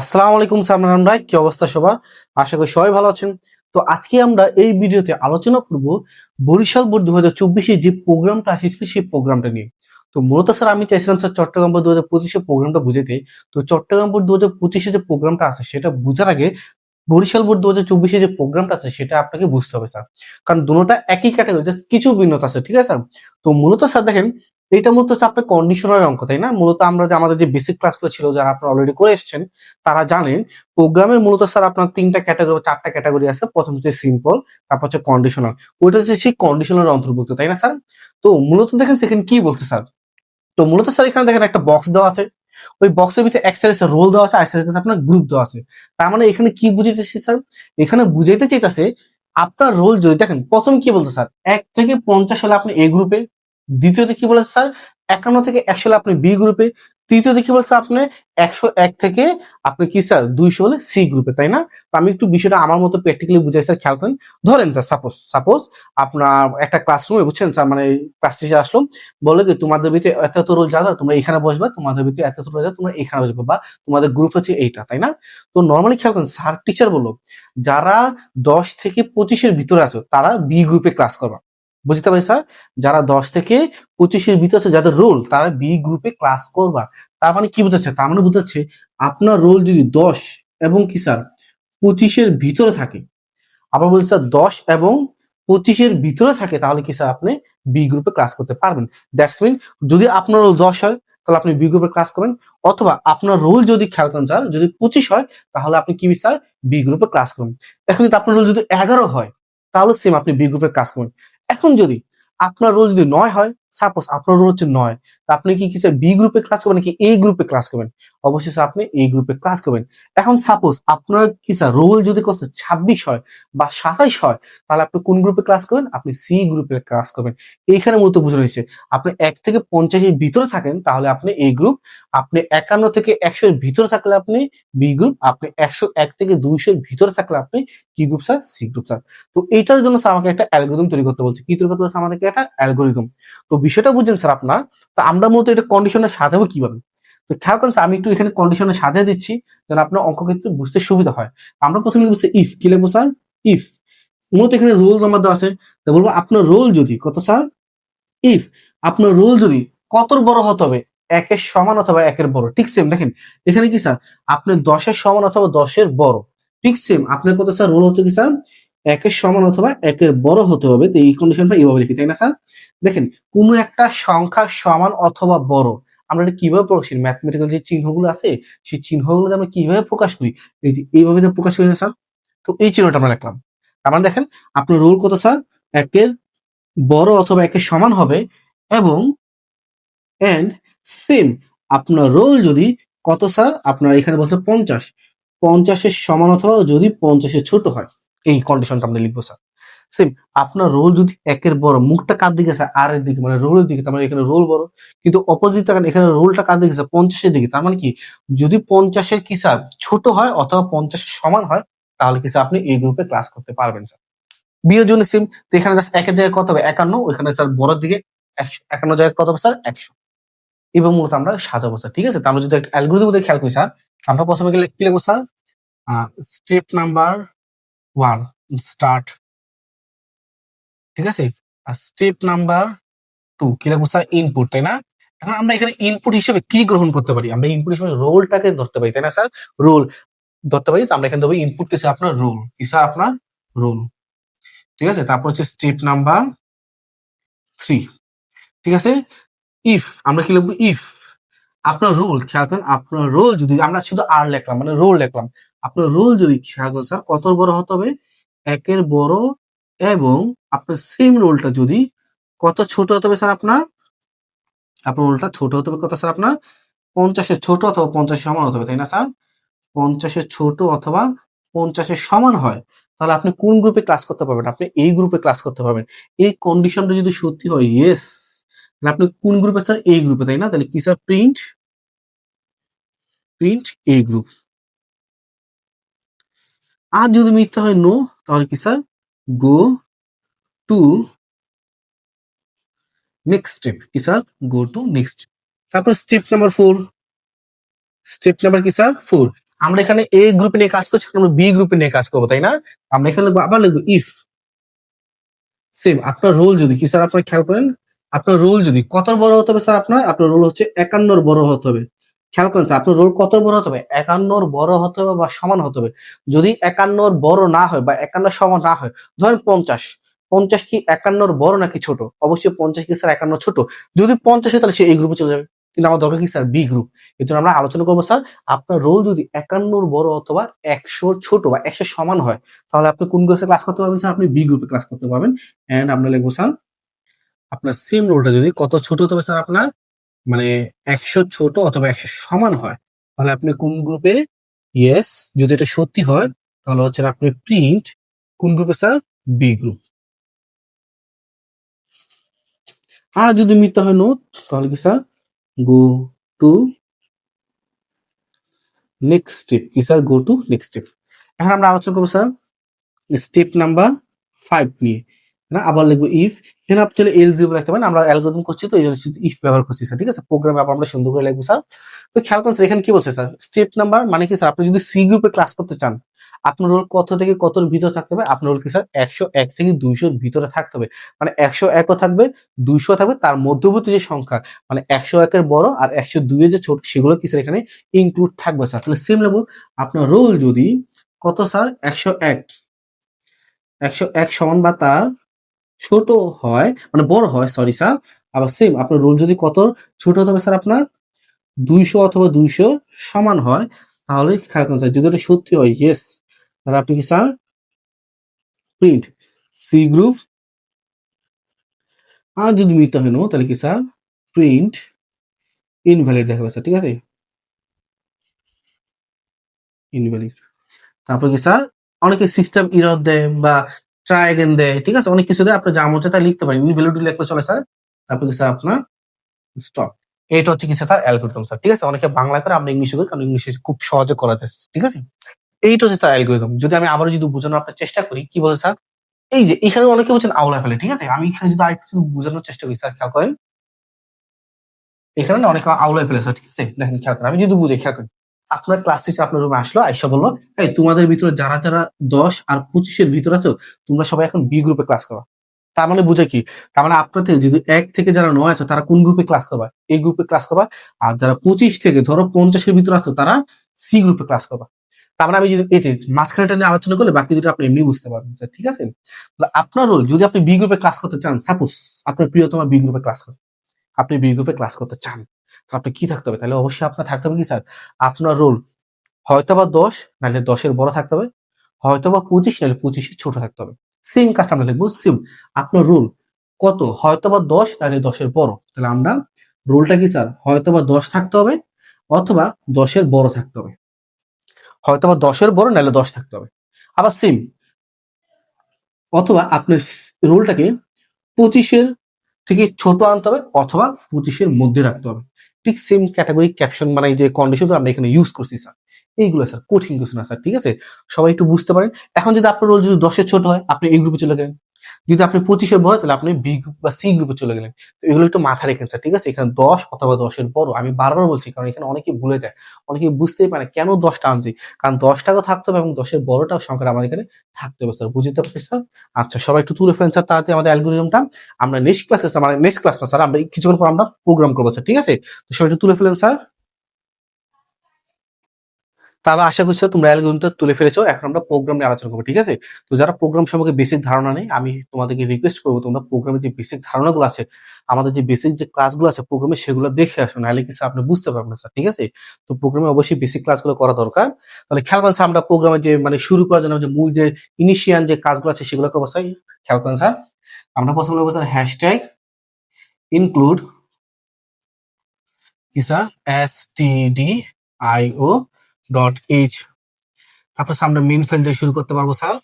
আসসালামু আলাইকুম সামরান ভাই কি অবস্থা সবার? আশা করি সবাই ভালো আছেন। তো আজকে আমরা এই ভিডিওতে আলোচনা করব বরিশাল বোর্ড দু হাজার চব্বিশে যে প্রোগ্রামটা আসছে সেই প্রোগ্রামটা নিয়ে। তো মূলত স্যার, আমি চাইছিলাম স্যার, চট্টগ্রাম বোর্ড দু হাজার পঁচিশে প্রোগ্রামটা বুঝাতে। তো চট্টগ্রাম বোর্ড দু হাজার পঁচিশে যে প্রোগ্রামটা আছে, সেটা বোঝার আগে বরিশাল বোর্ড দু হাজার চব্বিশে যে প্রোগ্রামটা আছে, সেটা আপনাকে বুঝতে হবে স্যার। কারণ দুটোটা একই ক্যাটাগরি জাস্ট কিছু ভিন্নতা আছে, ঠিক আছে স্যার? তো মূলত স্যার, দেখেন এটা মূলত হচ্ছে আপনার কন্ডিশনারের অঙ্ক, তাই না? মূলত আমরা যে আমাদের যে বেসিক ক্লাসগুলো ছিল, যারা আপনারা অলরেডি করে এসেছেন, তারা জানেন প্রোগ্রামের মূলত স্যার আপনার তিনটা ক্যাটাগরি চারটা ক্যাটাগরি আছে। প্রথম হচ্ছে সিম্পল তারপর হচ্ছে কন্ডিশনাল ওইটা হচ্ছে সেই কন্ডিশনাল অন্তর্ভুক্ত, তাই না স্যার তো মূলত দেখেন সেখানে কি বলছে স্যার তো মূলত স্যার এখানে দেখেন একটা বক্স দেওয়া আছে। ওই বক্সের ভিতরে এক সাইডে রোল দেওয়া আছে আর সাইডে আপনার গ্রুপ দেওয়া আছে। তার মানে এখানে কি বুঝাইতেছে স্যার এখানে বুঝাইতে চাইতেছে, আপনার রোল যদি দেখেন, প্রথম কি বলছে স্যার এক থেকে পঞ্চাশ হলে আপনি এ গ্রুপে দ্বিতীয়তে কি বলেছে স্যার? একান্ন থেকে একশো হলে আপনি বি গ্রুপে তৃতীয়তে কি বলছে আপনি? একশো এক থেকে আপনি কি স্যার? দুইশো হলে সি গ্রুপে তাই না? তো আমি একটু বিষয়টা আমার মতো প্র্যাকটিক্যালি বুঝাই, স্যার, খেয়াল করেন। ধরেন স্যার সাপোজ সাপোজ আপনার একটা ক্লাসরুমে বুঝছেন স্যার মানে ক্লাস টিচার আসলো, বলে যে তোমাদের ভিতরে এত এত রোল যারা, তোমরা এখানে বসবা, তোমাদের ভিতরে এত এত রোল যারা, তোমরা এখানে বসবে, বা তোমাদের গ্রুপ হচ্ছে এইটা, তাই না? তো নর্মালি খেয়াল করেন, স্যার টিচার বলল, যারা দশ থেকে পঁচিশের ভিতরে আছো, তারা বি গ্রুপে ক্লাস করবা। বুঝতে পারি স্যার? যারা দশ থেকে পঁচিশের ভিতরে আছে, যাদের রোল তারা বি গ্রুপে ক্লাস করবা। তার মানে কি বোঝাচ্ছে? তার মানে বোঝাচ্ছে আপনার রোল যদি দশ এবং কি স্যার? পঁচিশের ভিতরে থাকে। আবার বলছে স্যার, দশ এবং পঁচিশের ভিতরে থাকে, তাহলে কি স্যার আপনি বি গ্রুপে ক্লাস করতে পারবেন। দ্যাটস মিন যদি আপনার রোল দশ হয়, তাহলে আপনি বি গ্রুপে ক্লাস করবেন। অথবা আপনার রোল যদি খেয়াল করেন স্যার, যদি পঁচিশ হয়, তাহলে আপনি কি স্যার? বি গ্রুপে ক্লাস করবেন। এখন যদি আপনার রোল যদি এগারো হয়, তাহলে সেম আপনি বি গ্রুপে ক্লাস করবেন। এখন যদি আপনার রোল যদি নয় হয় সাপোজ আপনার হচ্ছে নয়, তা আপনি কি কি স্যার বি গ্রুপে ক্লাস করবেন নাকি এই গ্রুপে ক্লাস করবেন? স্যার আপনি এই গ্রুপে ক্লাস করবেন। এখন সাপোজ আপনার কি স্যার রোল যদি কত ছাব্বিশ হয় বা সাতাইশ হয়, তাহলে আপনি কোন গ্রুপে ক্লাস করবেন? আপনি সি গ্রুপে ক্লাস করবেন। এইখানে মূলত বোঝানো হয়েছে, আপনি এক থেকে পঞ্চাশের ভিতরে থাকেন, তাহলে আপনি এই গ্রুপ আপনি একান্ন থেকে একশোর ভিতরে থাকলে আপনি বি গ্রুপ আপনি একশো এক থেকে দুইশোর ভিতরে থাকলে আপনি কি group sir C group sir তো এইটার জন্য স্যার আমাকে একটা অ্যালগোরিদম তৈরি করতে বলছে। কি তৈরি করতে বলছে? আমাদেরকে একটা অ্যালগোরিদম তো বিষয়টা বুঝছেন স্যার আপনার? তো আমরা মূলত এটা কন্ডিশনে সাজাবো কীভাবে? তো খেয়াল করেন আমি একটু এখানে কন্ডিশনে সাজিয়ে দিচ্ছি যেন আপনার অঙ্ক ক্ষেত্রে বুঝতে সুবিধা হয়। আমরা প্রথমে লিখব ইফ কি লিখব স্যার? ইফ মূলত এখানে রোল নাম্বার দেওয়া আছে। তো বলব আপনার রোল যদি, কত স্যার? ইফ আপনার রোল যদি কতর বড় হতে হবে? একের সমান অথবা একের বড়। ঠিক সেম দেখেন, এখানে কি স্যার? আপনি দশের সমান অথবা দশের বড়। ঠিক সেম আপনার কত স্যার? রোল হচ্ছে কি স্যার? একের সমান অথবা একের বড় হতে হবে। তো এই কন্ডিশনটা এইভাবে লিখি, তাই না, স্যার? দেখেন, কোনো একটা সংখ্যা সমান অথবা বড়, আমরা এটা কীভাবে প্রকাশ করি? ম্যাথমেটিক্যাল যে চিহ্নগুলো আছে, সেই চিহ্নগুলো আমরা কীভাবে প্রকাশ করি? এই যে এইভাবে প্রকাশ করি না, স্যার। তো এই চিহ্নটা আমরা লিখলাম। তার মানে দেখেন, আপনার রোল কত, স্যার? একের বড় অথবা একের সমান হবে এবং এন্ড সেম আপনার রোল যদি কত, স্যার? আপনার এখানে বলছে পঞ্চাশ। পঞ্চাশের সমান অথবা যদি পঞ্চাশের ছোট হয়। এই কন্ডিশনটা আমরা লিখব স্যার সেম আপনার রোল যদি একের বড়, মুখটা কার দিকে আছে আর এর দিকে মানে রোলের দিকে, তার মানে এখানে রোল বড়। কিন্তু অপোজিট দেখেন এখানে রোলটা কার দিকে আছে, পঞ্চাশের দিকে, তার মানে কি? যদি পঞ্চাশের কি স্যার ছোট হয় অথবা পঞ্চাশের সমান হয়, তাহলে কি স্যার আপনি এই গ্রুপে ক্লাস করতে পারবেন স্যার বিয়ের জন্য সেম তো এখানে জাস্ট একের জায়গায় কত হবে? একান্ন, ওইখানে স্যার বড়ের দিকে একশো, একান্ন জায়গায় কত হবে স্যার একশো। এবং মূলত আমরা সাজাবো স্যার ঠিক আছে? তো আমরা যদি একটা অ্যালগোরিদম খেয়াল করি স্যার আমরা প্রথমে গেলে কি লিখব sir step number one start ঠিক আছে? আর স্টেপ নাম্বার টু কি লিখব স্যার ইনপুট তাই না? এখন আমরা এখানে ইনপুট হিসেবে কি গ্রহণ করতে পারি? আমরা ইনপুট হিসেবে রোলটাকে ধরতে পারি, তাই না, স্যার? রোল ধরতে পারি, তো আমরা এখানে দেবো ইনপুট কি আপনার রোল কি, স্যার, আপনার রোল ঠিক আছে? তারপর হচ্ছে স্টেপ নাম্বার থ্রি ঠিক আছে? ইফ আমরা কি লিখব? ইফ আপনার রোল খেয়াল করেন, আপনার রোল যদি আমরা শুধু আর লিখলাম মানে রোল লিখলাম আপনার রোল যদি করেন স্যার কত বড় হতে হবে? একের বড় এবং আপনার সেম রোলটা যদি কত ছোট হতে হবে স্যার আপনার? আপনার রোলটা ছোট হতে হবে কত স্যার আপনার? পঞ্চাশের ছোট অথবা পঞ্চাশের সমান হতে হবে, তাই না স্যার পঞ্চাশের ছোট অথবা পঞ্চাশের সমান হয়, তাহলে আপনি কোন গ্রুপে ক্লাস করতে পারবেন? আপনি এই গ্রুপে ক্লাস করতে পারবেন। এই কন্ডিশনটা যদি সত্যি হয় ইয়েস তাহলে আপনি কোন গ্রুপে স্যার এই গ্রুপে তাই না? তাহলে কি স্যার প্রিন্ট প্রিন্ট এই গ্রুপ আর যদি মিথ্যা হয় নো তাহলে কি sir go to next step কি স্যার গো টু নেক্সট তারপর step number four step number কি স্যার ফোর আমরা এখানে এ গ্রুপে নিয়ে কাজ করছি আমরা বি গ্রুপে নিয়ে কাজ করব, তাই না? আমরা এখানে লিখব, আবার লিখব ইফ সেম আপনার রোল যদি কি স্যার আপনার খেয়াল করেন, আপনার রোল যদি কত বড় হতে হবে স্যার আপনার? আপনার রোল হচ্ছে একান্নর বড় হতে হবে। খেয়াল করেন আপনার রোল কত বড় হতে হবে? একান্নর বড় হতে হবে বা সমান হতে হবে? যদি একান্নর বড় না হয় বা একান্ন সমান না হয়, ধরেন পঞ্চাশ। পঞ্চাশ কি একান্নর বড় নাকি ছোট? অবশ্যই পঞ্চাশ কি স্যার একান্ন ছোট? যদি পঞ্চাশ হয় তাহলে সে এই গ্রুপে চলে যাবে। কিন্তু আমার দরকার কি স্যার? বি গ্রুপ এই জন্য আমরা আলোচনা করব স্যার, আপনার রোল যদি একান্নর বড় অথবা একশো ছোট বা একশো সমান হয়, তাহলে আপনি কোন গ্রুপে ক্লাস করতে পারবেন স্যার? আপনি বি গ্রুপে ক্লাস করতে পারবেন। এন্ড আমরা লিখব স্যার, আপনার সেম রোলটা যদি কত ছোট হতে হবে স্যার আপনার? মানে একশো ছোট অথবা একশো সমান হয়, তাহলে আপনি কোন গ্রুপে ইয়েস যদি এটা সত্যি হয়, তাহলে হচ্ছে আপনি প্রিন্ট কোন গ্রুপে স্যার বি গ্রুপ আর যদি মিথ্যা হয় নো তাহলে কি sir go to next step কি sir go to next step এখন আমরা আলোচনা করব স্যার স্টেপ নাম্বার ফাইভ নিয়ে। না, আবার লিখব ইফ এখানে আপনি এলজিবল রাখতে পারেন, আমরা অ্যালগোরিদম করছি তো, এই জন্য ইফ ব্যবহার করছি স্যার ঠিক আছে? প্রোগ্রামে আবার আমরা সুন্দর করে লিখব স্যার তো খেয়াল করুন স্যার এখানে কি বলছে স্যার স্টেপ নাম্বার মানে কি স্যার আপনি যদি সি গ্রুপে ক্লাস করতে চান, আপনার রোল কত থেকে কতর ভিতরে থাকতে হবে? আপনার রোল কি স্যার একশো এক থেকে দুইশোর ভিতরে থাকতে হবে। মানে একশো একও থাকবে, দুইশো থাকবে, তার মধ্যবর্তী যে সংখ্যা মানে একশো একের বড় আর একশো দুইয়ের যে ছোট, সেগুলো কি স্যার এখানে ইনক্লুড থাকবে স্যার তাহলে সেম নেব আপনার রোল যদি কত স্যার একশো এক। একশো এক সমান বা তার ছোট হয় মানে বড় হয় সরি স্যার আবার সেম আপনার রোল যদি কত ছোট হতে হবে স্যার আপনার? দুইশো অথবা দুইশো সমান হয়, তাহলে খেয়াল স্যার যদি এটা সত্যি হয় ইয়েস তাহলে আপনি কি স্যার প্রিন্ট সি গ্রুপ আর যদি মিথ্যা হয় নো তাহলে কি স্যার প্রিন্ট ইনভ্যালিড দেখাবে স্যার ঠিক আছে? ইনভ্যালিড তারপর কি স্যার অনেকে সিস্টেম ইরর দেয় বা ট্রাই অ্যাগেন দেয়, ঠিক আছে? অনেক কিছু দেয়, আপনি যা মনে তাই লিখতে পারেন। ইনভ্যালিড লিখলে চলে স্যার তারপর কি স্যার আপনার স্টপ এটা হচ্ছে কি স্যার তার অ্যালগোরিদম স্যার, ঠিক আছে? অনেকে বাংলা করে, আমরা ইংলিশে করি, কারণ ইংলিশে খুব সহজে করা যায়, ঠিক আছে? এইটা হচ্ছে তার অ্যালগোরিদম যদি আমি আবারও যদি বোঝানোর আপনার চেষ্টা করি, কি বলছে স্যার? এই যে, এখানে অনেকে বলছেন আওলা ফেলে, ঠিক আছে? আমি এখানে যদি আরেকটু বোঝানোর চেষ্টা করি, স্যার, খেয়াল করেন? এখানে অনেকে আওলায় ফেলে, স্যার, ঠিক আছে? দেখেন, খেয়াল করেন। আমি যদি বুঝে, খেয়াল করেন। আপনার ক্লাস টিচার আপনার রুমে আসলো, আইসা বলল, এই, তোমাদের ভিতরে যারা যারা দশ আর পঁচিশের ভিতরে আছো, তোমরা সবাই এখন বি গ্রুপে ক্লাস করো। তার মানে বুঝে কি? তার মানে আপনাদের যদি এক থেকে যারা নয় আছো, তারা কোন গ্রুপে ক্লাস করবা? এই গ্রুপে ক্লাস করবা, আর যারা পঁচিশ থেকে ধরো পঞ্চাশের ভিতরে আছো, তারা সি গ্রুপে ক্লাস করবা। তার মানে আমি যদি এটি মাঝখানেটা নিয়ে আলোচনা করলে বাকি দুটো আপনি এমনি বুঝতে পারবেন ঠিক আছে? আপনার রোল যদি আপনি বি গ্রুপে ক্লাস করতে চান সাপোজ আপনার প্রিয়তম বি গ্রুপে ক্লাস করে, আপনি বি গ্রুপে ক্লাস করতে চান। আপনি কি থাকতে হবে? তাহলে অবশ্যই আপনার থাকতে হবে কি স্যার? আপনার রোল হয়তো বা দশ, নাহলে দশের বড় থাকতে হবে। হয়তো বা পঁচিশ, নাহলে পঁচিশের ছোট থাকতে হবে। সেম কাজটা আমরা লিখব সেম আপনার রোল কত? হয়তো বা দশ, নাহলে দশের বড়। তাহলে আমরা রোলটা কি স্যার? হয়তো বা দশ থাকতে হবে, অথবা দশের বড় থাকতে হবে। হয়তো বা দশের বড়, নাহলে দশ থাকতে হবে। আবার সেম অথবা আপনার রোলটাকে পঁচিশের থেকে ছোট আনতে হবে, অথবা পঁচিশের মধ্যে রাখতে হবে। ঠিক সেম ক্যাটাগরি ক্যাপশন মানে যে কন্ডিশন আমরা এখানে ইউজ করছি স্যার এইগুলো স্যার কঠিন কিছু না স্যার ঠিক আছে? সবাই একটু বুঝতে পারেন। এখন যদি আপনার রোল যদি দশের ছোট হয়, আপনি এই গ্রুপে চলে গেলেন যদি আপনি পঁচিশের বড় তাহলে আপনি বি গ্রুপ বা সি গ্রুপে চলে গেলেন। তো এগুলো একটু মাথা রেখেন স্যার, ঠিক আছে? এখানে দশ অথবা দশের বড়। আমি বারবার বলছি, কারণ এখানে অনেকে ভুলে যায়। অনেকে বুঝতেই পারে কেন দশটা আনছি। কারণ দশটাও থাকতে হবে এবং দশের বড়টাও সংখ্যা আমার এখানে থাকতে হবে স্যার। বুঝতে পারছি স্যার? আচ্ছা সবাই একটু তুলে ফেলেন স্যার, তাড়াতাড়ি আমাদের অ্যালগোরিদমটা। আমরা নেক্সট ক্লাসে মানে নেক্সট ক্লাস না স্যার, আমরা কিছুক্ষণ পর আমরা প্রোগ্রাম করব স্যার, ঠিক আছে? তো সবাই একটু তুলে ফেলেন স্যার। তাহলে আশা করছি তোমরা অ্যালগোরিদমটা তুলে ফেলেছো। এখন আমরা প্রোগ্রাম নিয়ে আলোচনা করব, ঠিক আছে? তো যারা প্রোগ্রাম সম্পর্কে বেসিক ধারণা নেই, আমি তোমাদেরকে রিকোয়েস্ট করব তোমরা প্রোগ্রামের যে বেসিক ধারণাগুলো আছে, আমাদের যে বেসিক যে ক্লাসগুলো আছে প্রোগ্রামে সেগুলো দেখে আসো, নাহলে কিছু আপনি বুঝতে পারবেন না স্যার ঠিক আছে? তো প্রোগ্রামে অবশ্যই বেসিক ক্লাসগুলো করা দরকার। তাহলে খেয়াল করেন স্যার আমরা প্রোগ্রামে যে মানে শুরু করার জন্য যে মূল যে ইনিশিয়াল যে কাজগুলো আছে সেগুলো করব স্যার খেয়াল করেন স্যার আমরা প্রথমে বলব স্যার হ্যাশট্যাগ ইনক্লুড কি sir S T D I O dot H তারপর আমরা মেন ফাইল দিয়ে শুরু করতে পারব স্যার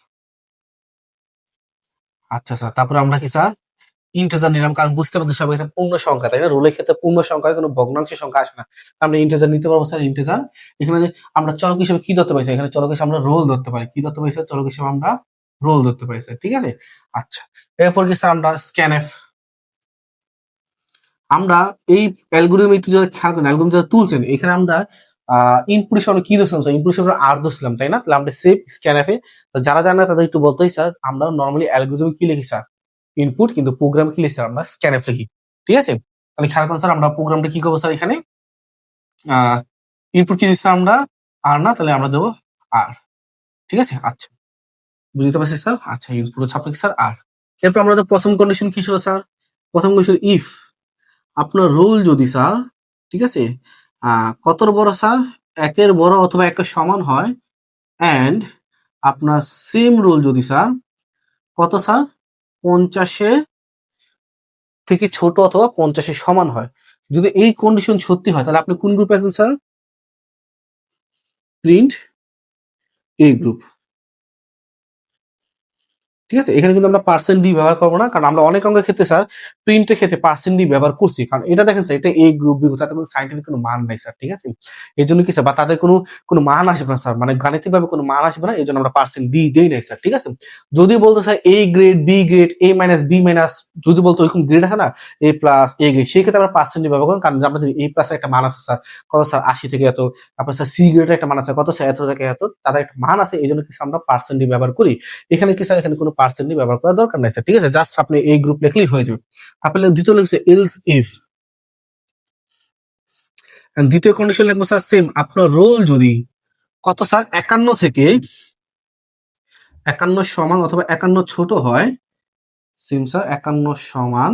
আচ্ছা স্যার তারপর আমরা কি স্যার ইন্টেজার নিলাম, কারণ বুঝতে পারছি সবাই এটা পূর্ণ সংখ্যা, তাই না? রোলের ক্ষেত্রে পূর্ণ সংখ্যা, কোনো ভগ্নাংশের সংখ্যা আসে না। আমরা ইন্টেজার নিতে পারব স্যার ইন্টেজার এখানে আমরা চলক হিসেবে কি ধরতে পারি এখানে চলক হিসেবে আমরা রোল ধরতে পারি। কি ধরতে পারি স্যার চলক হিসেবে আমরা রোল ধরতে পারি স্যার ঠিক আছে? আচ্ছা এরপর কি স্যার আমরা স্ক্যান এফ আমরা এই অ্যালগোরিদম একটু যারা খেয়াল করেন অ্যালগোরিদম যারা তুলছেন, এখানে আমরা ইনপুট কি দোষলাম স্যার ইনপুট আর দোষলাম তাই না? তাহলে আমরা সেভ স্ক্যান অ্যাপে যারা জানে তাদের একটু বলতেই স্যার আমরা নর্মালি অ্যালগোরিদমে কি লিখি স্যার ইনপুট কিন্তু প্রোগ্রাম কি লিখি স্যার আমরা স্ক্যান অ্যাপ লিখি, ঠিক আছে? তাহলে খেয়াল করুন স্যার আমরা প্রোগ্রামটা কি করব স্যার এখানে? ইনপুট কি দিচ্ছি আমরা? আর না, তাহলে আমরা দেবো আর ঠিক আছে? আচ্ছা বুঝতে পারছি স্যার আচ্ছা ইনপুট হচ্ছে আপনাকে স্যার আর এরপর আমাদের প্রথম কন্ডিশন কি ছিল স্যার প্রথম কন্ডিশন ইফ আপনার রোল যদি স্যার ঠিক আছে? কতর বড় স্যার একের বড় অথবা একের সমান হয়। অ্যান্ড আপনার সেম রোল যদি স্যার কত স্যার পঞ্চাশে থেকে ছোট অথবা পঞ্চাশে সমান হয়। যদি এই কন্ডিশন সত্যি হয়, তাহলে আপনি কোন গ্রুপে আছেন স্যার প্রিন্ট এই গ্রুপ ঠিক আছে? এখানে কিন্তু আমরা পার্সেন্ট ডি ব্যবহার করব না, কারণ আমরা অনেক অঙ্কের ক্ষেত্রে স্যার প্রিন্টের ক্ষেত্রে পার্সেন্ট ডি ব্যবহার করছি। কারণ এটা দেখেন স্যার এটা এ গ্রুপ বি তাদের কোনো সাইন্টিফিক কোনো মান নাই স্যার ঠিক আছে? এই জন্য কি স্যার বা তাদের কোনো কোনো মান আসবে না স্যার মানে গাণিতিক ভাবে কোনো মান আসবে না এই জন্য আমরা পার্সেন্ট ডি দেই নাই স্যার ঠিক আছে? যদি বলতো sir A grade B grade A minus B minus যদি বলতো ওইরকম গ্রেড আছে না এ প্লাস এ গ্রেড সেই ক্ষেত্রে আমরা পার্সেন্ট ডি ব্যবহার করি কারণ আমাদের এ প্লাস একটা মান আছে স্যার কত স্যার আশি থেকে এত, তারপর স্যার সি গ্রেডের একটা মান আছে, কত স্যার এত থেকে এত, তাদের একটা মান আছে এই জন্য কি আমরা পার্সেন্ট ডি ব্যবহার করি। এখানে কি স্যার এখানে কোনো পার্সেন্ট ডি ব্যবহার করার দরকার নাই ঠিক আছে? জাস্ট আপনি এই গ্রুপ লিখলেই হয়ে যাবে তারপরে দ্বিতীয় লিখছে এলস ইফ দ্বিতীয় কন্ডিশন লিখব স্যার সেম আপনার রোল যদি কত স্যার একান্ন থেকে একান্ন সমান অথবা একান্ন ছোট হয় সেম স্যার একান্ন সমান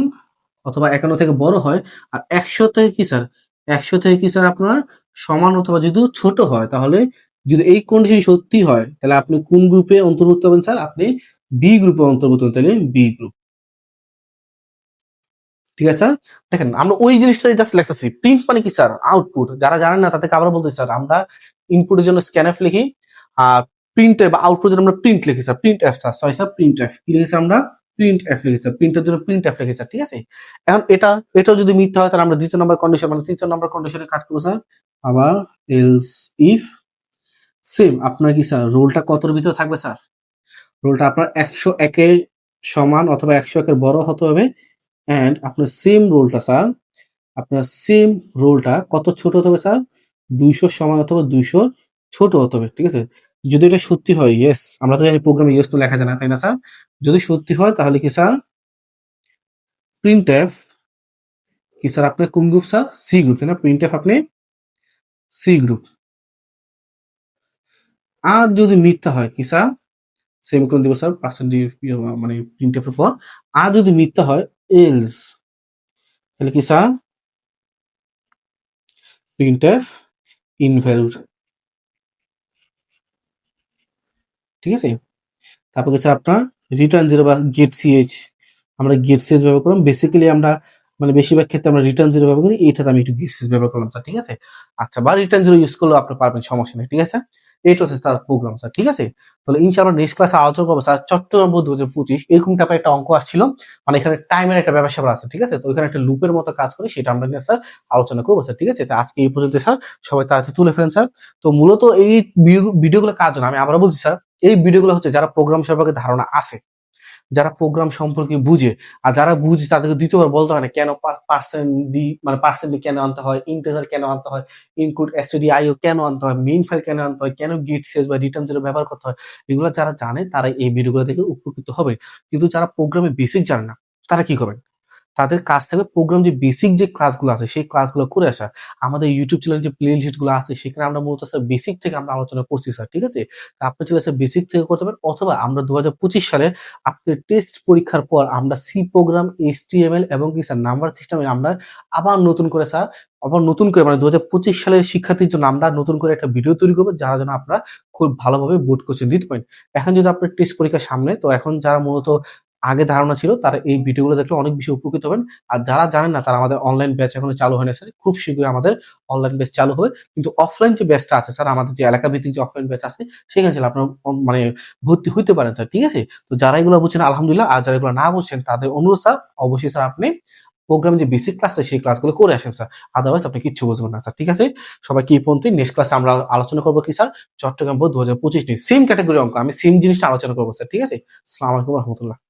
অথবা একান্ন থেকে বড় হয়, আর একশো থেকে কি স্যার একশো থেকে কি স্যার আপনার সমান অথবা যদি ছোট হয়, তাহলে যদি এই কন্ডিশন সত্যি হয়, তাহলে আপনি কোন গ্রুপে অন্তর্ভুক্ত হবেন স্যার আপনি বি গ্রুপে অন্তর্ভুক্ত হবেন তাহলে বি গ্রুপ ঠিক আছে? স্যার দেখেন, আমরা ওই জিনিসটা জাস্ট লিখতেছি। প্রিন্ট মানে কি স্যার আউটপুট যারা জানেন না, তাদেরকে আবার বলতে স্যার আমরা ইনপুটের জন্য স্ক্যানএফ লিখি, আর প্রিন্ট বা আউটপুটের জন্য আমরা প্রিন্ট লিখি sir print F sir sorry sir print F কি লিখেছি আমরা? প্রিন্ট এফ লিখি স্যার প্রিন্টের জন্য প্রিন্ট এফ লিখি স্যার ঠিক আছে? এখন এটা, এটাও যদি মিথ্যা হয়, তাহলে আমরা দ্বিতীয় নম্বর কন্ডিশন মানে তৃতীয় নম্বর কন্ডিশনে কাজ করব স্যার আবার এলস ইফ সেম আপনার কি স্যার রোলটা কতর ভিতরে থাকবে স্যার রোলটা আপনার একশো একের সমান অথবা একশো একের বড় হতে হবে। অ্যান্ড আপনার সেম রোলটা স্যার আপনার সেম রোলটা কত ছোট হতে হবে স্যার দুইশোর সমান অথবা দুইশোর ছোট হতে হবে, ঠিক আছে? যদি এটা সত্যি হয় ইয়েস আমরা তো জানি প্রোগ্রামে ইয়েস তো লেখা যায় না, তাই না স্যার যদি সত্যি হয়, তাহলে কি স্যার প্রিন্ট এফ কি স্যার আপনার কোন গ্রুপ স্যার সি গ্রুপ তাই না? প্রিন্ট এফ আপনি সি গ্রুপ আর যদি মিথ্যা হয়, কি স্যার সেম করে দিব স্যার পার্সেন্টেজ মানে প্রিন্ট এফের পর। আর যদি মিথ্যা হয় এলস তাহলে কি স্যার প্রিন্ট এফ ইনভ্যালুড ঠিক আছে? তারপর হচ্ছে আপনার রিটার্ন জিরো বা গেট সিএইচ আমরা গেট সিএইচ ব্যবহার করলাম। বেসিক্যালি আমরা মানে বেশিরভাগ ক্ষেত্রে আমরা রিটার্ন জিরো ব্যবহার করি এইটাতে আমি একটু গেট সিএইচ ব্যবহার করলাম স্যার ঠিক আছে? আচ্ছা বা রিটার্ন জিরো ইউজ করলেও আপনি পারবেন, সমস্যা নেই, ঠিক আছে? এইটা হচ্ছে তার প্রোগ্রাম স্যার ঠিক আছে? তাহলে ইনশাআল্লাহ নেক্সট ক্লাসে আলোচনা করব স্যার চট্টগ্রাম দু হাজার পঁচিশ, এরকম টাইপের একটা অঙ্ক আসছিল। মানে এখানে টাইমের একটা ব্যবসা আছে, ঠিক আছে? তো এখানে একটা লুপের মতো কাজ করে সেটা আমরা নিয়ে স্যার আলোচনা করব স্যার ঠিক আছে? তো আজকে এই পর্যন্ত স্যার সবাই তাড়াতাড়ি তুলে ফেলেন স্যার তো মূলত এই ভিডিওগুলো কাজ জন্য? আমি আবার বলছি স্যার এই ভিডিওগুলো হচ্ছে যারা প্রোগ্রাম সম্পর্কে ধারণা আছে। যারা প্রোগ্রাম সম্পর্কে বুঝে, আর যারা বুঝে তাদেরকে দ্বিতীয়বার বলতে হয় না কেন পার্সেন্ট ডি মানে পার্সেন্ট কেন আনতে হয় ইন্টেজার কেন আনতে হয় ইনক্লুড এসটিডি আইও কেন আনতে হয় মেইন ফাইল কেন আনতে হয়, কেন গিট সেজ বা রিটার্ন জিরো ব্যবহার করতে হয়, এগুলো যারা জানে তারা এই ভিডিওগুলো থেকে উপকৃত হবে। কিন্তু যারা প্রোগ্রামে বেসিক জানে না, তারা কি করবেন তাদের কাছ থেকে প্রোগ্রাম যে বেসিক যে ক্লাসগুলো আছে, সেই ক্লাসগুলো করে আসা। আমাদের ইউটিউব চ্যানেল যে প্লে লিস্টগুলো আছে, সেখানে আমরা মূলত স্যার বেসিক থেকে আমরা আলোচনা করছি স্যার ঠিক আছে? আপনি চলে স্যার বেসিক থেকে করতে পারেন, অথবা আমরা দু হাজার পঁচিশ সালে আপনি টেস্ট পরীক্ষার পর আমরা সি প্রোগ্রাম এইচ এবং কি স্যার নাম্বার সিস্টেমে আমরা আবার নতুন করে স্যার আবার নতুন করে মানে দুহাজার পঁচিশ সালের শিক্ষার্থীর জন্য আমরা নতুন করে একটা ভিডিও তৈরি করব, যারা জন্য আপনারা খুব ভালোভাবে বোর্ড কোচিং দিতে পারেন। এখন যদি আপনার টেস্ট পরীক্ষার সামনে, তো এখন যারা মূলত আগে ধারণা ছিল তারা এই ভিডিওগুলো দেখলে অনেক বেশি উপকৃত হবেন। আর যারা জানেন না, তারা আমাদের অনলাইন ব্যাচ এখনও চালু হয়নি স্যার খুব শীঘ্রই আমাদের অনলাইন ব্যাচ চালু হবে। কিন্তু অফলাইন যে ব্যাচটা আছে স্যার আমাদের যে এলাকা ভিত্তিক যে অফলাইন ব্যাচ আছে, সেখানে ছিল আপনার মানে ভর্তি হইতে পারেন স্যার ঠিক আছে? তো যারা এগুলো বুঝছেন, আলহামদুলিল্লাহ। আর যারা এগুলো না বুঝছেন, তাদের অনুরোধ স্যার অবশ্যই স্যার আপনি প্রোগ্রামে যে বেসিক ক্লাস সেই ক্লাসগুলো করে আসেন স্যার আদারওয়াইজ আপনি কিচ্ছু বুঝবেন না স্যার ঠিক আছে? সবাই কি পর্যন্ত নেক্সট ক্লাসে আমরা আলোচনা করব কি স্যার চট্টগ্রাম বোর্ড দু হাজার পঁচিশ নিয়ে। সেম ক্যাটাগরি অঙ্ক, আমি সেম জিনিসটা আলোচনা করব স্যার ঠিক আছে? আসসালামু আলাইকুম রহমতুল্লাহ।